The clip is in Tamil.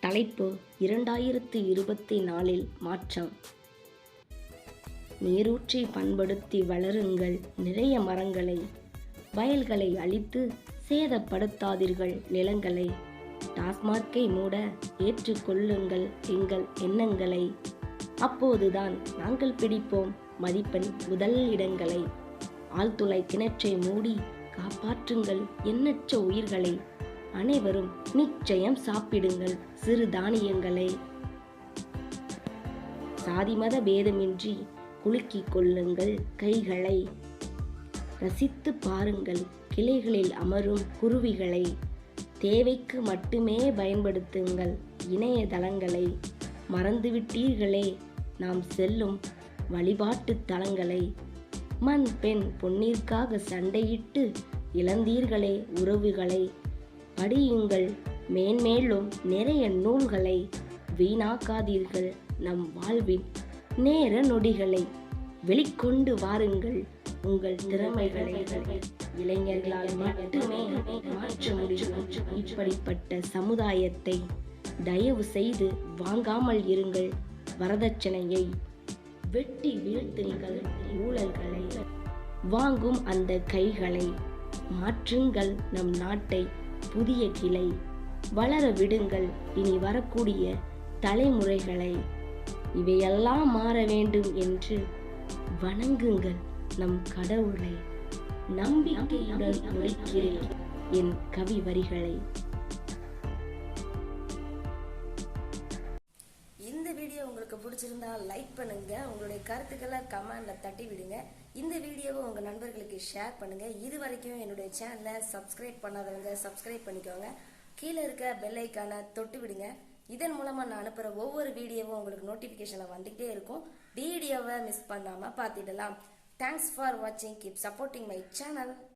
தலைப்பு இரண்டாயிரத்து இருபத்தி நாலில் மாற்றம். நீரூற்றி பண்படுத்தி வளருங்கள் நிறைய மரங்களை. வயல்களை அழித்து சேதப்படுத்தாதீர்கள் நிலங்களை. டாஸ்மார்க்கை மூட ஏற்றுக்கொள்ளுங்கள் எங்கள் எண்ணங்களை. அப்போதுதான் நாங்கள் பிடிப்போம் மதிப்பெண் முதல் இடங்களை. ஆழ்துளை கிணற்றை மூடி காப்பாற்றுங்கள் எண்ணற்ற உயிர்களை. அனைவரும் நிச்சயம் சாப்பிடுங்கள் சிறு தானியங்களை. சாதிமத பேதமின்றி குலுக்கிக் கொள்ளுங்கள் கைகளை. ரசித்து பாருங்கள் கிளைகளில் அமரும் குருவிகளை. தேவைக்கு மட்டுமே பயன்படுத்துங்கள் இணையதளங்களை. மறந்துவிட்டீர்களே நாம் செல்லும் வழிபாட்டு தலங்களை. மண் பெண் பொன்னிற்காக சண்டையிட்டு இழந்தீர்களே உறவுகளை. படியுங்கள் மேன்மேலும் நிறைய நூல்களை வீணாக்காதீர்கள் நம் வாழ்வின் நேர நொடிகளை. வெளிக்கொண்டு வாருங்கள் உங்கள் திறமைகளை. இளைஞர்களால் மட்டுமே மாற்ற முடியும். இப்படிப்பட்ட சமுதாயத்தை தயவு செய்து வாங்காமல் இருங்கள். வரதட்சணையை வெட்டி வீழ்த்துங்கள் ஊழல்களை. வாங்கும் அந்த கைகளை மாற்றுங்கள் நம் நாட்டை. புதிய கிளை. வளர விடுங்கள். இனி வரக்கூடிய தலைமுறைகளை. இவையெல்லாம் மாற வேண்டும் என்று வணங்குங்கள் நம் கடவுளை. நம்பிக்கையுடன் முடிக்கிறேன் என் கவி வரிகளை உங்களுக்கு பிடிச்சிருந்தா லைக் பண்ணுங்க. உங்களுடைய கருத்துக்களை கமெண்ட்ல தட்டி விடுங்க. இந்த வீடியோவை உங்க நண்பர்களுக்கு ஷேர் பண்ணுங்க. இது வரைக்கும் என்னுடைய சேனலை சப்ஸ்கிரைப் பண்ணாதவங்க சப்ஸ்கிரைப் பண்ணிக்கோங்க. கீழே இருக்க பெல் ஐக்கானை தொட்டு விடுங்க. இதன் மூலமா நான் அனுப்புற ஒவ்வொரு வீடியோவும் உங்களுக்கு நோட்டிபிகேஷன்ல வந்துகிட்டே இருக்கும். வீடியோவை மிஸ் பண்ணாம பார்த்துடலாம். தேங்க்ஸ் ஃபார் வாட்சிங் கீப் சப்போர்ட்டிங் மை சேனல்